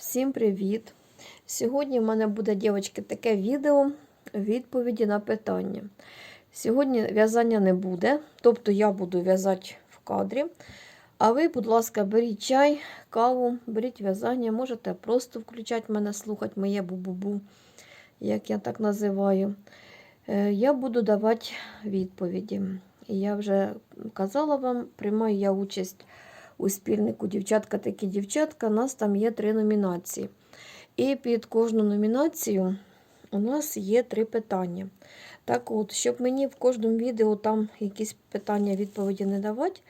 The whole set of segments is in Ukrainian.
Всім привіт! Сьогодні в мене буде, дівчатки, таке відео відповіді на питання. Сьогодні в'язання не буде, тобто я буду в'язати в кадрі. А ви, будь ласка, беріть чай, каву, беріть в'язання, можете просто включати мене, слухати моє бу-бу-бу, як я так називаю. Е, Я буду давати відповіді. Я вже казала вам, приймаю я участь у спільнику Дівчатка такі дівчатка. У нас там є три номінації. І під кожну номінацію у нас є три питання. Так от, щоб мені в кожному відео там якісь питання, відповіді не давати,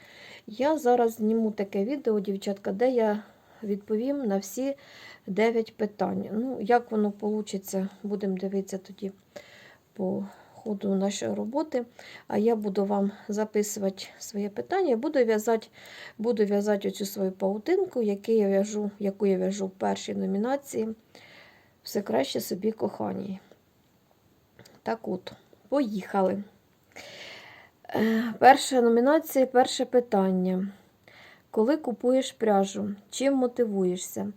я зараз зніму таке відео, дівчатка, де я відповім на всі 9 питань. Ну, як воно вийде, будемо дивитися тоді по ходу нашої роботи. А я буду вам записувати своє питання, буду в'язати буду в'язати оцю свою паутинку, яку я в'яжу, яку я в'яжу в першій номінації. Все краще собі коханій. Так от, поїхали. Е, Перша номінація, перше питання. Коли купуєш пряжу, чим мотивуєшся?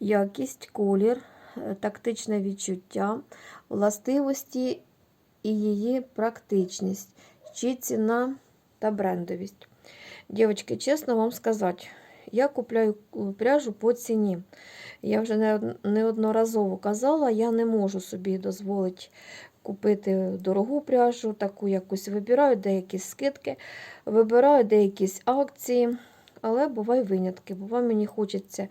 Якість, колір, е, тактичне відчуття, властивості і її практичність, чи ціна та брендовість. Дівчатки, чесно вам сказати, я купляю пряжу по ціні. Я вже неодноразово казала, я не можу собі дозволити купити дорогу пряжу, таку якусь вибираю деякі скидки, вибираю деякі акції, але бувають винятки. Буває, мені хочеться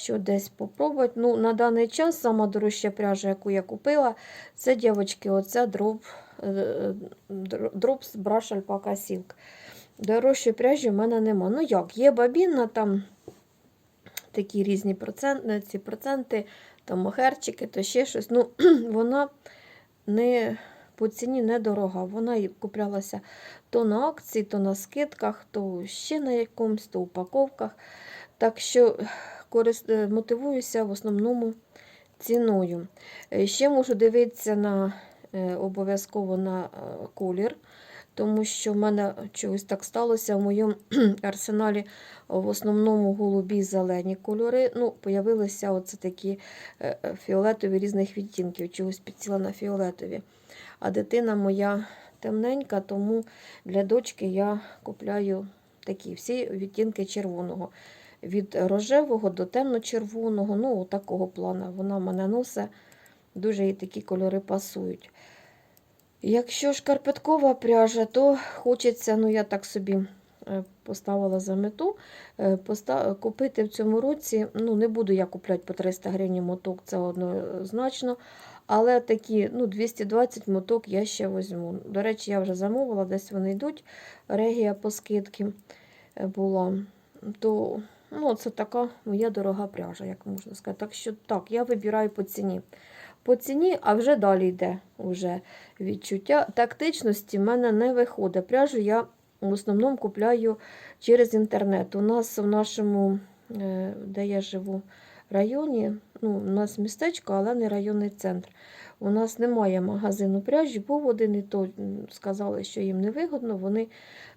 що десь попробувати. Ну, на даний час сама дорожча пряжа, яку я купила, це, дівчатки, оця дроп, е, др- Drops Brush Alpaca Silk. Дорожчої пряжі в мене нема. Ну як, є бабінна, там такі різні проценти, ці проценти, там мохерчики, то ще щось. Ну, вона не по ціні недорога. Вона куплялася то на акції, то на скидках, то ще на якомусь, то упаковках. Так що е, мотивуюся в основному ціною. Е, Ще можу дивитися на е, обов'язково на е, колір, тому що в мене чогось так сталося в моєму арсеналі в основному голубі зелені кольори. Ну, появилися оце такі е, е, фіолетові різних відтінків, чогось підціла на фіолетові. А дитина моя темненька, тому для дочки я купляю такі всі відтінки червоного. Від рожевого до темно-червоного, ну, такого плану. Вона в мене носить, дуже їй такі кольори пасують. Якщо шкарпеткова пряжа, то хочеться, ну я так собі е, поставила за мету, е, купити в цьому році, ну не буду я купляти по 300 гривень моток, це однозначно. Але такі ну, 220 моток я ще візьму. До речі, я вже замовила, десь вони йдуть. Регія по скидки е, була. То ну, це така моя дорога пряжа, як можна сказати. Так що так, я вибираю по ціні. По ціні, а вже далі йде вже відчуття. Тактичності в мене не виходить. Пряжу я в основному купляю через інтернет. У нас в нашому, е, де я живу, районі, ну, у нас містечко, але не районний центр. У нас немає магазину пряжі, був один і то сказали, що їм не вигодно, вони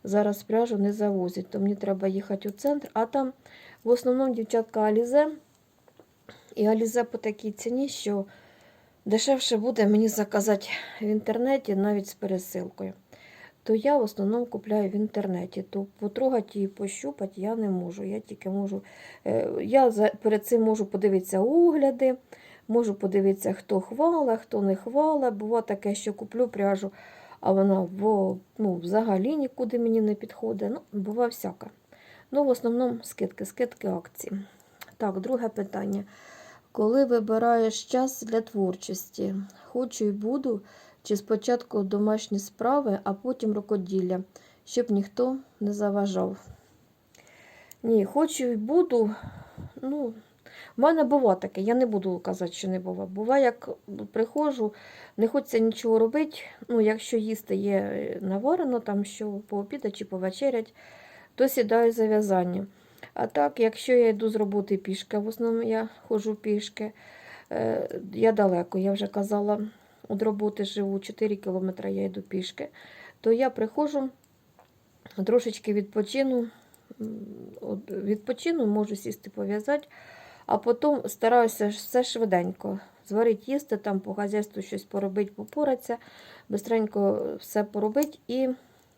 зараз пряжу не завозять, то мені треба їхати у центр. А там в основному дівчатка Алізе. І Алізе по такій ціні, що дешевше буде мені заказати в інтернеті навіть з пересилкою. То я в основному купляю в інтернеті. То потрогати і пощупати я не можу. Я тільки можу. е, Я перед цим можу подивитися огляди, можу подивитися, хто хвала, хто не хвала. Буває таке, що куплю пряжу, а вона в, ну, взагалі нікуди мені не підходить. Ну, буває всяке. Ну, в основному скидки, скидки акції. Так, друге питання. Коли вибираєш час для творчості, хочу і буду, чи спочатку домашні справи, а потім рукоділля, щоб ніхто не заважав? Ні, хочу і буду. Ну, в мене бува таке, я не буду казати, що не бува. Буває, як приходжу, не хочеться нічого робити. Ну, якщо їсти є е, наварено, там що пообідати чи повечерять, то сідаю за в'язання. А так, якщо я йду з роботи пішки, в основному я ходжу пішки, е, я далеко, я вже казала, від роботи живу 4 кілометри, я йду пішки, то я приходжу, трошечки відпочину, відпочину, можу сісти пов'язати, а потім стараюся все швиденько. Зварити їсти, там по хазяйству щось поробити, попоратися, бистренько все поробити і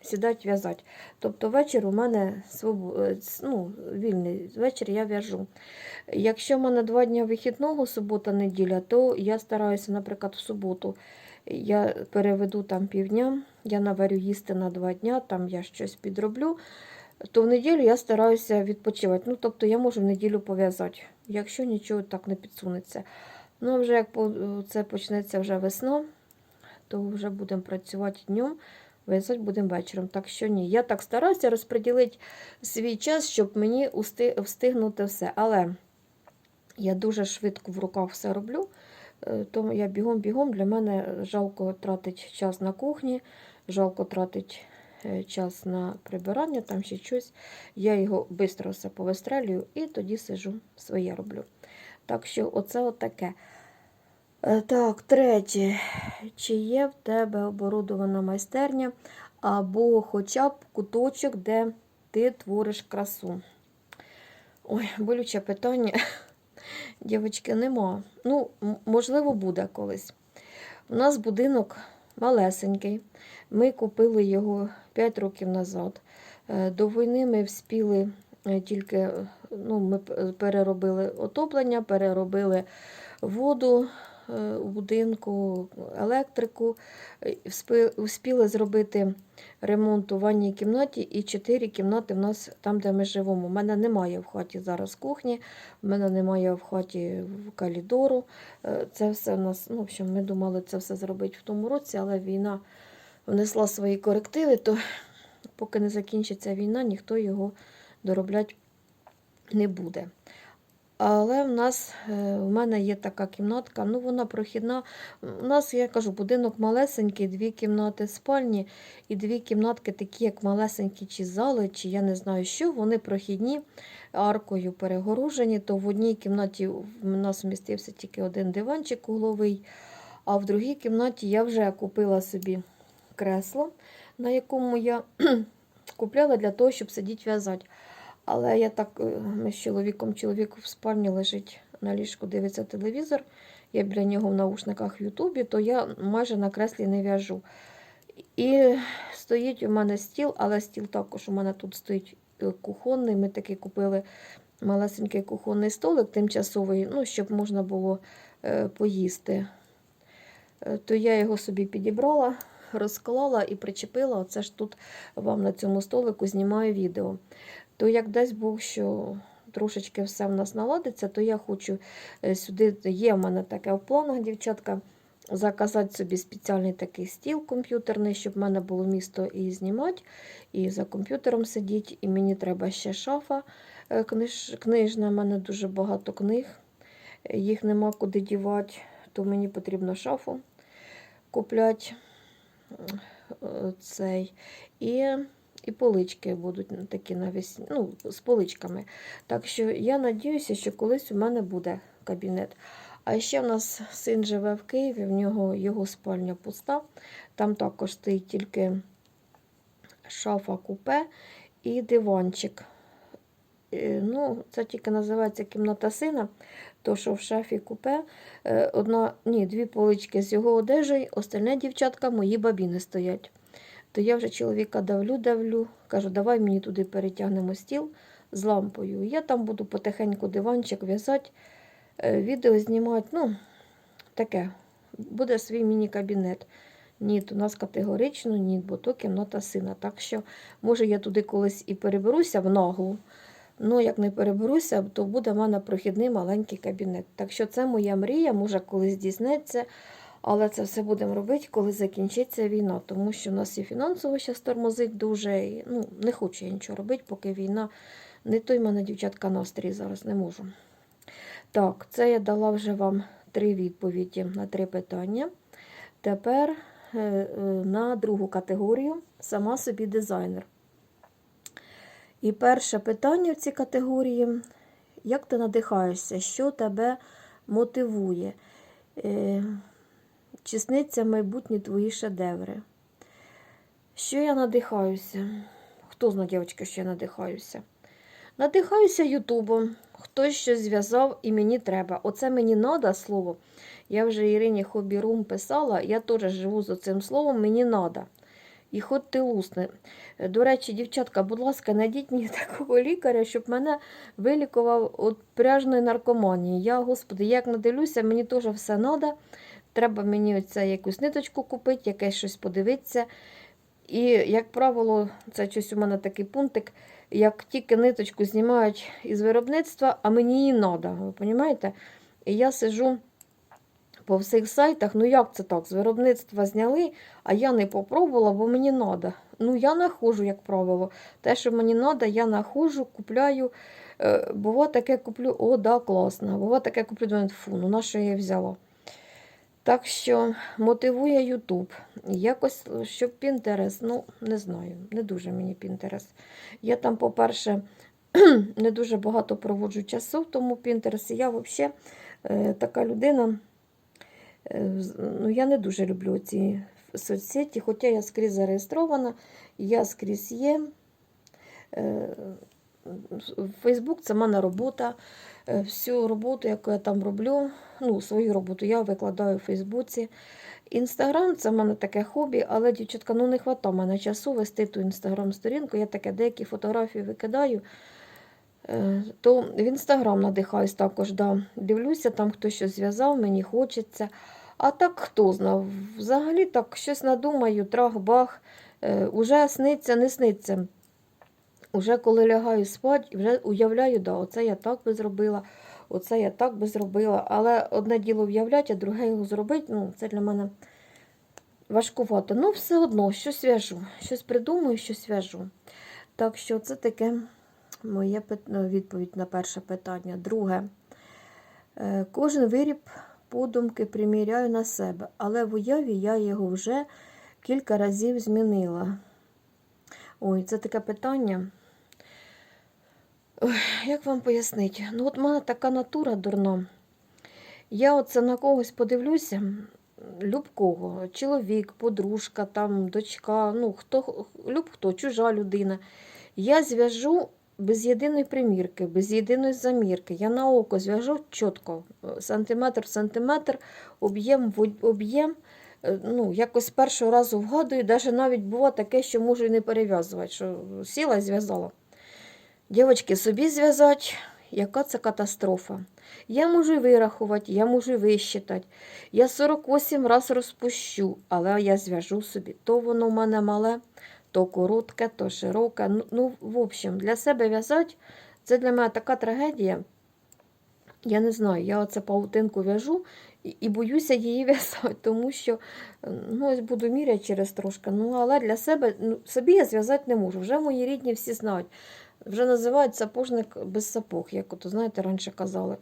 сідати в'язати. Тобто вечір у мене свобо... е, ну, вільний вечір я в'яжу. Якщо в мене два дні вихідного, субота, неділя, то я стараюся, наприклад, в суботу я переведу там півдня, я наварю їсти на два дня, там я щось підроблю, то в неділю я стараюся відпочивати. Ну, тобто я можу в неділю пов'язати, якщо нічого так не підсунеться. Ну, а вже як це почнеться вже весна, то вже будемо працювати днем, в'язати будемо вечором. Так що ні. Я так стараюся розподілити свій час, щоб мені встигнути все. Але я дуже швидко в руках все роблю. Е, Тому я бігом-бігом. Для мене жалко тратить час на кухні, жалко тратить е, час на прибирання, там ще щось. Я його швидко все повистрелюю і тоді сижу, своє роблю. Так що оце от. Е, Так, третє. Чи є в тебе оборудована майстерня або хоча б куточок, де ти твориш красу? Ой, болюче питання. Дівочки, нема. Ну, можливо, буде колись. У нас будинок малесенький. Ми купили його 5 років назад. Е, До війни ми вспіли е, тільки е, ну, ми переробили отоплення, переробили воду у будинку, електрику. Вспіли зробити ремонт у ванній кімнаті і 4 кімнати в нас там, де ми живемо. У мене немає в хаті зараз кухні. У мене немає в хаті в калідору. Це все в нас, ну, в общем, ми думали це все зробити в тому році, але війна внесла свої корективи, то поки не закінчиться війна, ніхто його доробляти не буде. Але в нас, е, в мене є така кімнатка, ну вона прохідна. У нас, я кажу, будинок малесенький, дві кімнати спальні і дві кімнатки, такі як малесенькі чи зали, чи я не знаю що, вони прохідні, аркою перегорожені, то в одній кімнаті в нас вмістився тільки один диванчик угловий, а в другій кімнаті я вже купила собі кресло, на якому я купляла для того, щоб сидіти в'язати. Але я так, е, ми з чоловіком, чоловік в спальні лежить на ліжку, дивиться телевізор, я біля нього в наушниках в Ютубі, то я майже на креслі не в'яжу. І стоїть у мене стіл, але стіл також у мене тут стоїть е, кухонний. Ми таки купили малесенький кухонний столик тимчасовий, ну, щоб можна було е, поїсти. То я його собі підібрала, розклала і причепила. Оце ж тут вам на цьому столику знімаю відео. То як дасть Бог, що трошечки все в нас наладиться, то я хочу е, сюди, є в мене таке в планах, дівчатка, заказати собі спеціальний такий стіл комп'ютерний, щоб в мене було місто і знімати, і за комп'ютером сидіти. І мені треба ще шафа е, книж, книжна, в мене дуже багато книг, їх нема куди дівати, то мені потрібно шафу купляти. Е, Цей. І і полички будуть такі навісні, ну, з поличками. Так що я надіюся, що колись у мене буде кабінет. А ще в нас син живе в Києві, в нього його спальня пуста. Там також стоїть тільки шафа купе і диванчик. Е, Ну, це тільки називається кімната сина, то що в шафі купе е, одна, ні, дві полички з його одежею, остальне дівчатка мої бабіни стоять. То я вже чоловіка давлю, давлю, кажу, давай мені туди перетягнемо стіл з лампою. Я там буду потихеньку диванчик в'язати, е, відео знімати. Ну, таке. Буде свій міні-кабінет. Ні, у нас категорично ні, бо то кімната сина. Так що, може, я туди колись і переберуся в наглу. Ну, як не переберуся, то буде в мене прохідний маленький кабінет. Так що це моя мрія, може колись здійсниться. Але це все будемо робити, коли закінчиться війна, тому що в нас і фінансово зараз тормозить дуже. І, ну, не хочу я нічого робити, поки війна. Не той мене, дівчатка, настрій зараз не можу. Так, це я дала вже вам три відповіді на три питання. Тепер е, е, на другу категорію сама собі дизайнер. І перше питання в цій категорії: як ти надихаєшся, що тебе мотивує? Е, Чи сниться майбутні твої шедеври? Що я надихаюся? Хто знає, дівчатка, що я надихаюся? Надихаюся Ютубом. Хтось щось зв'язав і мені треба. Оце мені надо слово. Я вже Ірині Хобірум писала, я теж живу за цим словом, мені надо. І хоч ти лусне. До речі, дівчатка, будь ласка, знайдіть мені такого лікаря, щоб мене вилікував від пряжної наркоманії. Я, господи, як надивлюся, мені теж все треба. Треба мені оце якусь ниточку купити, якесь щось подивитися. І, як правило, це щось у мене такий пунктик, як тільки ниточку знімають із виробництва, а мені її треба, ви розумієте? І я сижу по всіх сайтах, ну як це так? З виробництва зняли, а я не попробувала, бо мені треба. Ну, я нахожу, як правило. Те, що мені треба, я нахожу, купляю. Е, бува таке куплю, о, да, класно. Бува таке куплю, думаю, фу, ну на що я взяла. Так що мотивує Ютуб. Якось, щоб Пінтерес, ну, не знаю, не дуже мені Пінтерес. Я там, по-перше, не дуже багато проводжу часу тому Пінтересі. Я взагалі е, така людина. Е, Ну, я не дуже люблю ці соцсеті, хоча я скрізь зареєстрована, я скрізь є. Е, Фейсбук це в мене робота. Е, Всю роботу, яку я там роблю, ну, свою роботу я викладаю в Фейсбуці. Інстаграм це в мене таке хобі, але, дівчатка, ну не вистачає мене часу вести ту інстаграм-сторінку. Я таке деякі фотографії викидаю. Е, То в інстаграм надихаюсь також. Да. Дивлюся, там хтось щось зв'язав, мені хочеться. А так хто знав? Взагалі так щось надумаю, трах-бах, е, уже сниться, не сниться. Уже коли лягаю спати, вже уявляю, да, оце я так би зробила, оце я так би зробила. Але одне діло в'являти, а друге його зробити, ну, це для мене важкувато. Ну, все одно, щось в'яжу, щось придумаю, щось в'яжу. Так що це таке пит- ну, відповідь на перше питання. Друге. Е, Кожен виріб подумки приміряю на себе, але в уяві я його вже кілька разів змінила. Ой, це таке питання. Як вам пояснити? Ну, от в мене така натура дурна. Я оце на когось подивлюся, любкого, чоловік, подружка, там, дочка, ну, хто, люб хто, чужа людина. Я зв'яжу без єдиної примірки, без єдиної замірки. Я на око зв'яжу чітко, е, сантиметр в сантиметр, об'єм в об'єм. Е, Ну, якось першого разу вгадую, навіть навіть було таке, що можу і не перев'язувати, що сіла і зв'язала. Дівчатки, собі зв'язати, яка це катастрофа. Я можу вирахувати, я можу висчитати. Я 48 раз розпущу, але я зв'яжу собі. То воно в мене мале, то коротке, то широке. Ну, ну в общем, для себе в'язати це для мене така трагедія. Я не знаю, я оце паутинку в'яжу і, і боюся її в'язати, тому що ну, ось буду міряти через трошки. Ну, але для себе ну, собі я зв'язати не можу. Вже мої рідні всі знають. Вже називають сапожник без сапог, як ото, знаєте, раніше казали.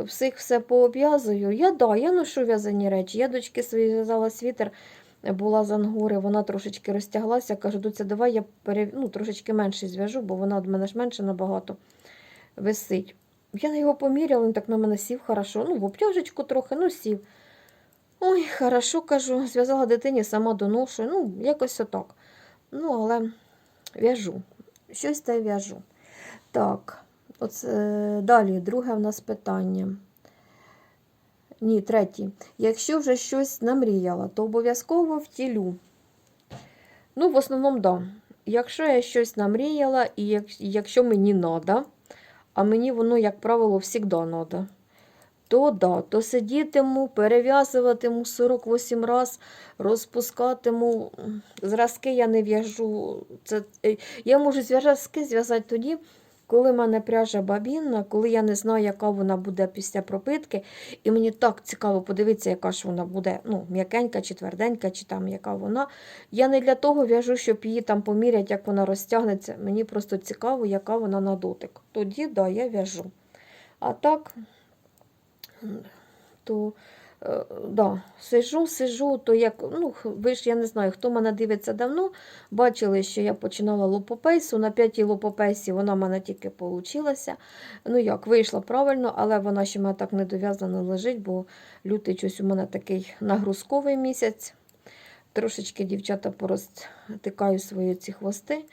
Всіх все пообв'язую. Я да, я ношу в'язані речі. Я дочки свої зв'язала світер, була з ангори, вона трошечки розтяглася. Кажу, доця, давай я пере... ну, трошечки менше зв'яжу, бо вона від мене ж менше набагато висить. Я його поміряла, він так на мене сів хорошо. Ну, в обтяжечку трохи, ну сів. Ой, хорошо, кажу, зв'язала дитині, сама доношую. Ну, якось отак. Ну, але в'яжу. Щось та й в'яжу. Так, оце, далі, друге в нас питання. Ні, третє. Якщо вже щось намріяла, то обов'язково втілю. Ну, в основному, да. Якщо я щось намріяла, і як, якщо мені треба, а мені воно, як правило, завжди треба, то да, то сидітиму, перев'язуватиму 48 раз, розпускатиму. Зразки я не в'яжу. Це, е, я можу зразки зв'язати тоді, коли в мене пряжа бабінна, коли я не знаю, яка вона буде після пропитки. І мені так цікаво подивитися, яка ж вона буде, ну, м'якенька чи тверденька, чи там яка вона. Я не для того в'яжу, щоб її там поміряти, як вона розтягнеться. Мені просто цікаво, яка вона на дотик. Тоді, да, я в'яжу. А так, то да, сижу, сижу, то як, ну, ви ж я не знаю, хто мене дивиться давно, бачили, що я починала лопопейсу. На п'ятій лопопейсі вона в мене тільки получилася. Ну як, вийшла правильно, але вона ще мене так недов'язано лежить, бо лютий щось у мене такий нагрузковий місяць. Трошечки дівчата порозтикаю свої ці хвости.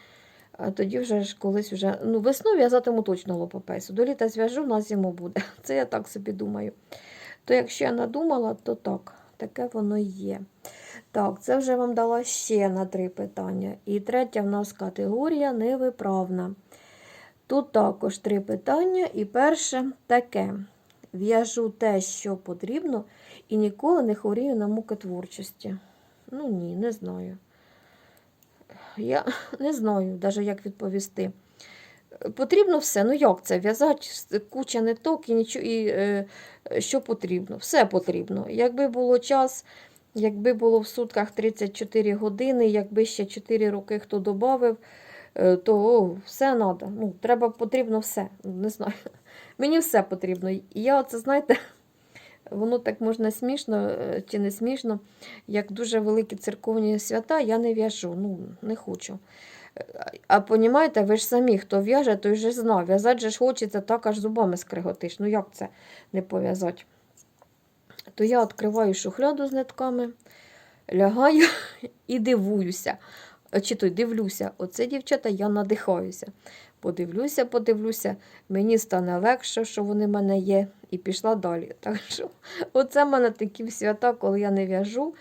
Тоді вже ж колись вже. Ну, весну в'язатиму точно лопопесу. До літа зв'яжу, на зиму буде. Це я так собі думаю. То якщо я надумала, то так, таке воно є. Так, це вже вам дала ще на три питання. І третя в нас категорія невиправна. Тут також три питання. І перше таке. В'яжу те, що потрібно, і ніколи не хворію на муки творчості. Ну ні, не знаю. Я не знаю навіть, як відповісти. Потрібно все. Ну як це? В'язати куча ниток і нічого, і е, що потрібно? Все потрібно. Якби було час, якби було в сутках 34 години, якби ще 4 роки хто додав, то о, все треба. Ну, треба, потрібно все. Не знаю. Мені все потрібно. Я оце, знаєте, воно так можна смішно е, чи не смішно, як дуже великі церковні свята, я не в'яжу, ну, не хочу. А понімаєте, ви ж самі, хто в'яже, той же знав. В'язати же ж хочеться, так аж зубами скриготиш. Ну як це не пов'язати? То я відкриваю шухляду з нитками, лягаю і дивуюся. Чи то дивлюся, оце, дівчата, я надихаюся. Подивлюся, подивлюся, мені стане легше, що вони в мене є, і пішла далі. Так що, оце в мене такі свята, коли я не в'яжу, е,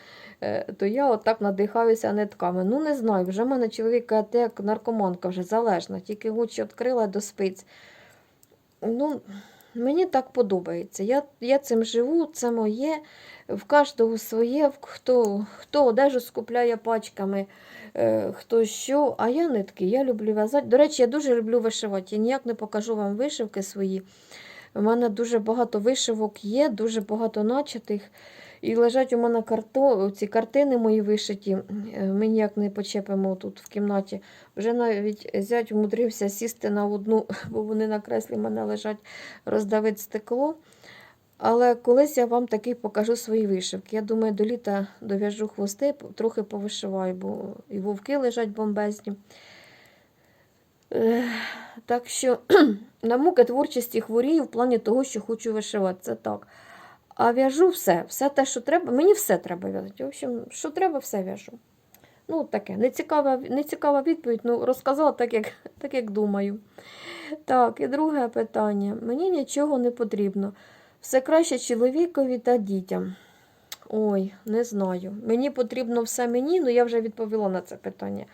то я отак надихаюся нитками. Ну, не знаю, вже в мене чоловік як наркоманка вже залежна, тільки очі відкрила до спиць. Ну, Мені так подобається. Я я цим живу, це моє, в кожного своє, хто хто одежу скупляє пачками, е, хто що. А я нитки, я люблю в'язати. До речі, я дуже люблю вишивати. Я ніяк не покажу вам вишивки свої. У мене дуже багато вишивок є, дуже багато начатих. І лежать у мене карто, ці картини мої вишиті. Е, Ми ніяк не почепимо тут в кімнаті. Вже навіть зять вмудрився сісти на одну, бо вони на креслі мене лежать, роздавити стекло. Але колись я вам таки покажу свої вишивки. Я думаю, до літа дов'яжу хвости, трохи повишиваю, бо і вовки лежать бомбезні. Так що на муки творчості хворію в плані того, що хочу вишивати. Це так. А в'яжу все, все те, що треба. Мені все треба в'язати. В общем, що треба, все в'яжу. Ну, таке. Нецікава, нецікава відповідь, ну, розказала так, як, так, як думаю. Так, і друге питання. Мені нічого не потрібно. Все краще чоловікові та дітям. Ой, не знаю. Мені потрібно все мені, ну я вже відповіла на це питання.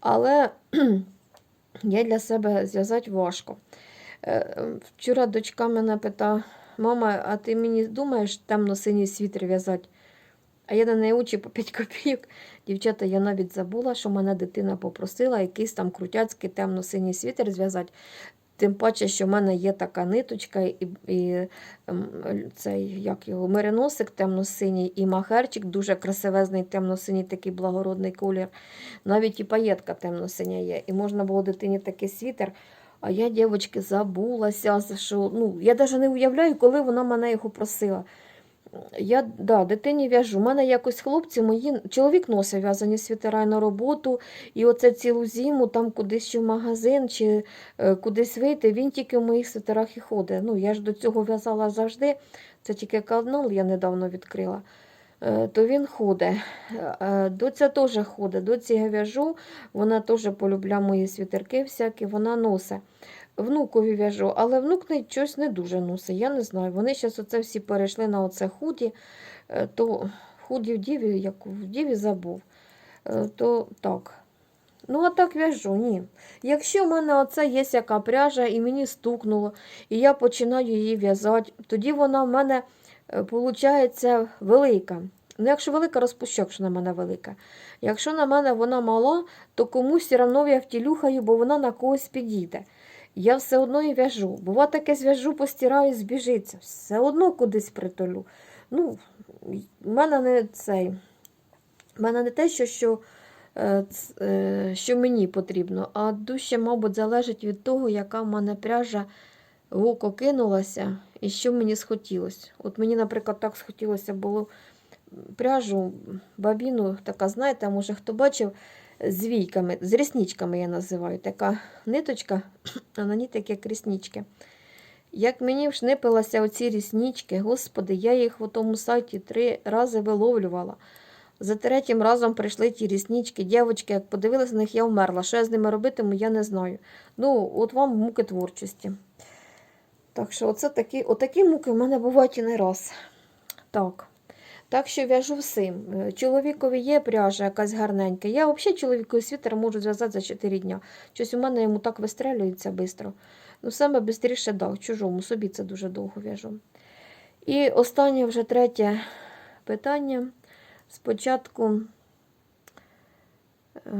Але я для себе зв'язати важко. Е, Вчора дочка мене питала, мама, а ти мені думаєш темно-синій світер в'язати? А я на неї очі по 5 копійок. Дівчата, я навіть забула, що мене дитина попросила якийсь там крутяцький темно-синій світер зв'язати. Тим паче, що в мене є така ниточка, і і ем, цей як його, мериносик темно-синій, і махерчик дуже красивезний, темно-синій, такий благородний колір. Навіть і паєтка темно-синя є. І можна було дитині такий світер. А я, дівчатки, забулася, що ну, я навіть не уявляю, коли вона мене його просила. Я да, дитині в'яжу. У мене якось хлопці мої, чоловік носив в'язані світера на роботу, і оце цілу зиму там кудись чи в магазин, чи е, кудись вийти, він тільки в моїх світерах і ходить. Ну, я ж до цього в'язала завжди, це тільки канал я недавно відкрила. Е, то він ходить. Е, доця теж ходить, доці я в'яжу, вона теж полюбляє мої світерки всякі, вона носить. Внукові в'яжу, але внук не, щось не дуже носить. Я не знаю. Вони зараз оце всі перейшли на оце худі, е, то худі в діві, як в діві забув, то так. Ну, а так в'яжу, ні. Якщо в мене оце є яка пряжа і мені стукнуло, і я починаю її в'язати, тоді вона в мене виходить велика. Ну, якщо велика, розпущу, якщо на мене велика. Якщо на мене вона мала, то комусь все я втілюхаю, бо вона на когось підійде я все одно і в'яжу. Бува таке зв'яжу, постираю, збіжиться. Все одно кудись притолю. Ну, в мене не цей. В мене не те, що що, е, що мені потрібно, а дужче, мабуть, залежить від того, яка в мене пряжа в кинулася і що мені схотілося. От мені, наприклад, так схотілося було пряжу, бабіну, така, знаєте, може, хто бачив, з війками, з рісничками я називаю. Така ниточка, а на ній такі як ріснички. Як мені вшнипилися оці ріснички, господи, я їх в тому сайті три рази виловлювала. За третім разом прийшли ті ріснички, дівчатки, як подивилися на них, я вмерла. Що я з ними робитиму, я не знаю. Ну, от вам муки творчості. Так що, оце такі, отакі муки в мене бувають і не раз. Так. Так що в'яжу всім. Е, Чоловікові є пряжа якась гарненька. Я взагалі чоловіковий світер можу зв'язати за 4 дня. Щось у мене йому так вистрелюється швидко. Ну, саме швидше, да, чужому, собі це дуже довго в'яжу. І останнє вже третє питання. Спочатку, е,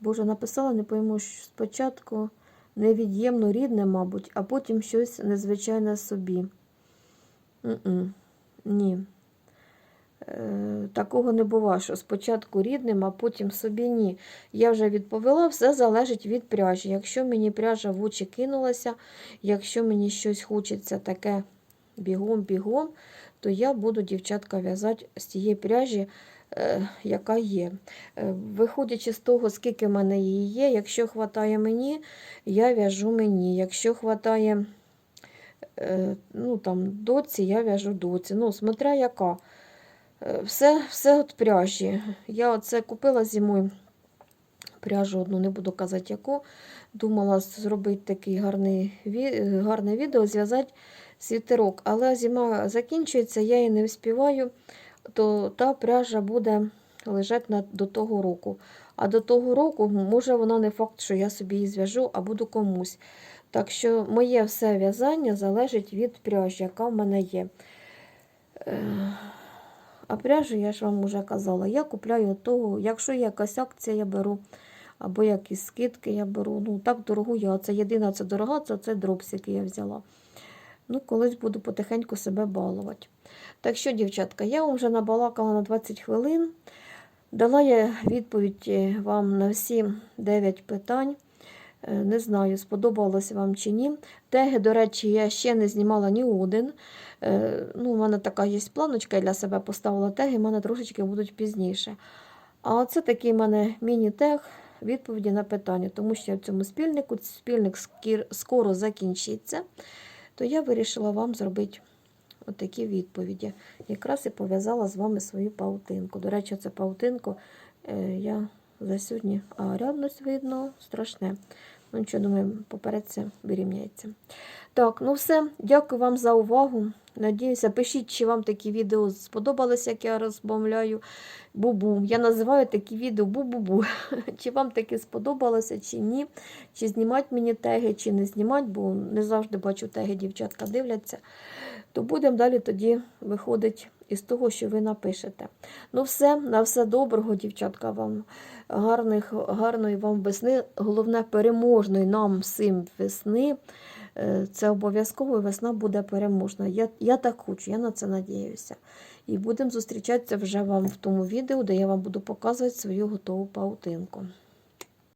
Боже, написала, не пойму, що спочатку невід'ємно рідне, мабуть, а потім щось незвичайне собі. М-м, Ні. Е, Такого не буває, що спочатку рідним, а потім собі ні. Я вже відповіла, все залежить від пряжі. Якщо мені пряжа в очі кинулася, якщо мені щось хочеться таке бігом-бігом, то я буду, дівчатка, в'язати з тієї пряжі, яка є. Е, Виходячи з того, скільки в мене її є, якщо хватає мені, я в'яжу мені. Якщо хватає е, ну, там, доці, я в'яжу доці. Ну, смотря яка. Е, Все, все от пряжі. Я оце купила зимою пряжу одну, не буду казати яку. Думала зробити такий гарний, гарне відео, зв'язати світерок. Але зима закінчується, я її не вспіваю, то та пряжа буде лежати на, до того року. А до того року, може, вона не факт, що я собі її зв'яжу, а буду комусь. Так що моє все в'язання залежить від пряжі, яка в мене є. Е, А пряжу, я ж вам вже казала, я купляю того, якщо є якась акція, я беру, або якісь скидки я беру. Ну, так дорогу я. Це єдина це дорога, це, це дропс, який я взяла. Ну, колись буду потихеньку себе балувати. Так що, дівчатка, я вам вже набалакала на 20 хвилин. Дала я відповідь е, вам на всі 9 питань. Е, Не знаю, сподобалось вам чи ні. Теги, до речі, я ще не знімала ні один. Е, Ну, у мене така є планочка, я для себе поставила теги, в мене трошечки будуть пізніше. А це такий в мене міні-тег відповіді на питання, тому що я в цьому спільнику, спільник скоро закінчиться, то я вирішила вам зробити отакі відповіді. Якраз і пов'язала з вами свою паутинку. До речі, це паутинку е, я за сьогодні, а рядність видно страшне. Ну, нічого, думаю, поперед це вирівняється. Так, ну все. Дякую вам за увагу. Надіюся, пишіть, чи вам такі відео сподобалось, як я розмовляю. Бу-бу. Я називаю такі відео бу-бу-бу. Чи вам таке сподобалося, чи ні. Чи знімати мені теги, чи не знімати, бо не завжди бачу теги, дівчатка дивляться. То будемо далі тоді виходити із того, що ви напишете. Ну все, на все доброго, дівчатка, вам гарних, гарної вам весни, головне переможної нам всім весни. Е, Це обов'язково весна буде переможна. Я, я так хочу, я на це надіюся. І будемо зустрічатися вже вам в тому відео, де я вам буду показувати свою готову паутинку.